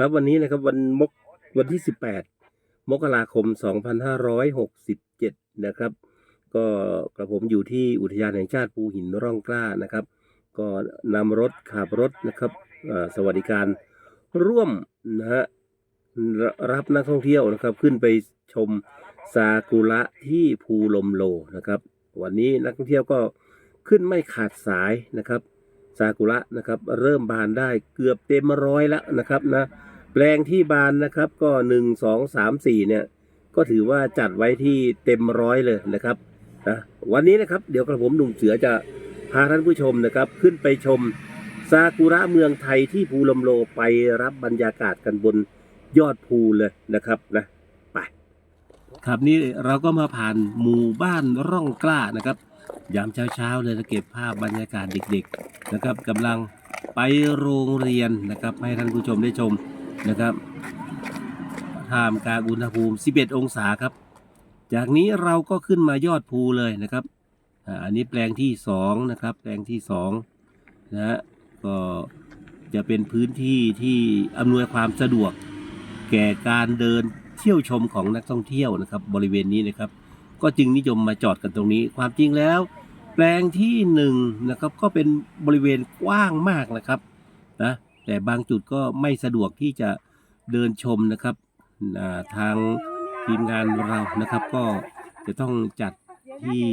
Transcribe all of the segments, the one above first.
ครับวันนี้นะครับวันมกวันที่ 18 มกราคม 2567 นะครับ ก็กระผมอยู่ที่อุทยานแห่งชาติภูหินร่องกล้านะครับ ก็นำรถขับรถนะครับสวัสดิการร่วมนะฮะรับนักท่องเที่ยวนะครับ ขึ้นไปชมซากุระที่ภูลมโลนะครับ วันนี้นักท่องเที่ยวก็ขึ้นไม่ขาดสายนะครับ ซากุระนะครับเริ่มบานได้เกือบเต็มร้อยแล้วนะครับนะแปลงที่บานนะครับก็หนึ่งสองสามสี่เนี่ยก็ถือว่าจัดไว้ที่เต็มร้อยเลยนะครับนะวันนี้นะครับเดี๋ยวกระผมหนุ่มเสือจะพาท่านผู้ชมนะครับขึ้นไปชมซากุระเมืองไทยที่ภูลมโลไปรับบรรยากาศกันบนยอดภูเลยนะครับนะไปครับนี่เราก็มาผ่านหมู่บ้านร่องกล้านะครับ ยามเช้าๆเลยนะเก็บภาพบรรยากาศเด็กๆนะครับกำลังไปโรงเรียนนะครับให้ท่านผู้ชมได้ชมนะครับท่ามกลางอุณหภูมิ 11 องศาครับ จากนี้เราก็ขึ้นมายอดภูเลยนะครับอันนี้แปลงที่2นะครับแปลงที่2นะฮะก็จะเป็นพื้นที่ที่อำนวยความสะดวก แก่การเดินเที่ยวชมของนักท่องเที่ยวนะครับ บริเวณนี้นะครับ ก็จึงนิยมมาจอดกันตรงนี้ ความจริงแล้ว แปลงที่หนึ่งนะครับก็เป็นบริเวณกว้างมากนะครับนะแต่บางจุดก็ไม่สะดวกที่จะเดินชมนะครับทางทีมงานเรานะครับ ก็จะต้องจัดที่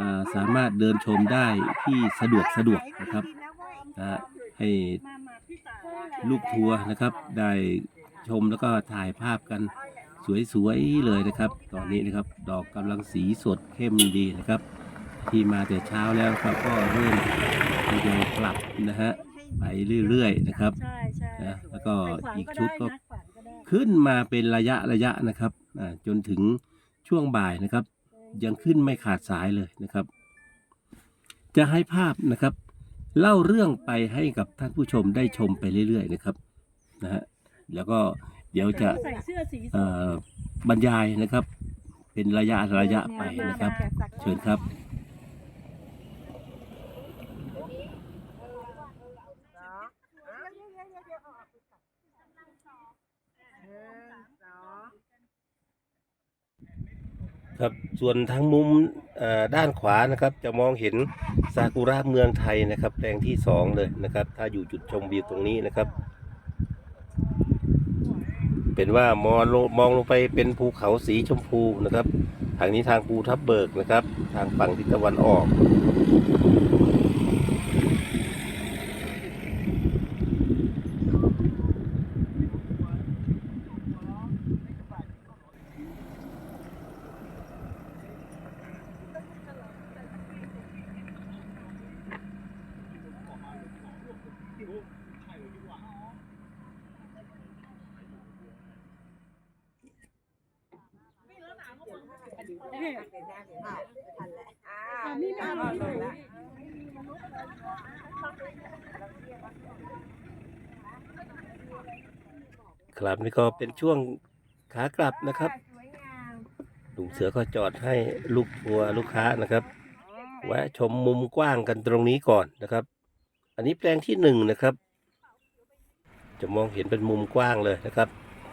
อ่าสามารถเดินชมได้ที่สะดวกสะดวกนะครับนะให้ลูกทัวร์นะครับ ได้ชมแล้วก็ถ่ายภาพกันสวยๆเลยนะครับ ตอนนี้นะครับดอกกำลังสีสดเข้มดีนะครับ ที่มาแต่เช้าแล้วครับก็เริ่มทยอยกลับนะฮะไปเรื่อยๆนะครับใช่ใช่นะแล้วก็ไปขวางอีกก็ชุดได้ก็นะขวางก็ได้ขึ้นมาเป็นระยะระยะนะครับอ่าจนถึงช่วงบ่ายนะครับ ยังขึ้นไม่ขาดสายเลยนะครับ จะให้ภาพนะครับ เล่าเรื่องไปให้กับท่านผู้ชมได้ชมไปเรื่อยๆนะครับนะฮะแล้วก็เดี๋ยวจะใส่เสื้อสีส้มเอ่อบรรยายนะครับ เป็นระยะระยะไปนะครับ เชิญครับ ครับส่วนทางมุมด้านขวานะครับ จะมองเห็นซากุระเมืองไทยนะครับแปลงที่สองเลยนะครับ ถ้าอยู่จุดชมวิวตรงนี้นะครับ เป็นว่ามองลงมองลงไปเป็นภูเขาสีชมพูนะครับ ทางนี้ทางภูทับเบิกนะครับ ทางฝั่งทิศตะวันออก อ่านี่ไม่เอาที่ครับนี่ก็เป็นช่วงขากลับนะครับลุงเสือก็จอดให้ลูกทัวร์ลูกค้านะครับแวะชมมุมกว้างกันตรงนี้ก่อนนะครับ อันนี้แปลงที่หนึ่งนะครับ จะมองเห็นเป็นมุมกว้างเลยนะครับ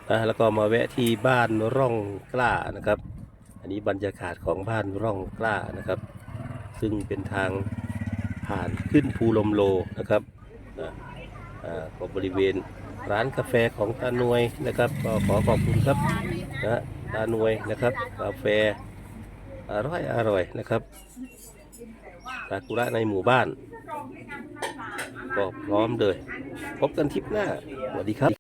นะแล้วก็มาแวะที่บ้านร่องกล้านะครับ อันนี้บรรยากาศของบ้านร่องกล้านะครับ ซึ่งเป็นทางผ่านขึ้นภูลมโลนะครับอ่าก็บริเวณร้านกาแฟของตาหนวยนะครับก็ขอขอบคุณครับนะตาหนวยนะครับกาแฟอร่อยอร่อยนะครับซากุระในหมู่บ้านก็พร้อมเลย พบกันทริปหน้า สวัสดีครับ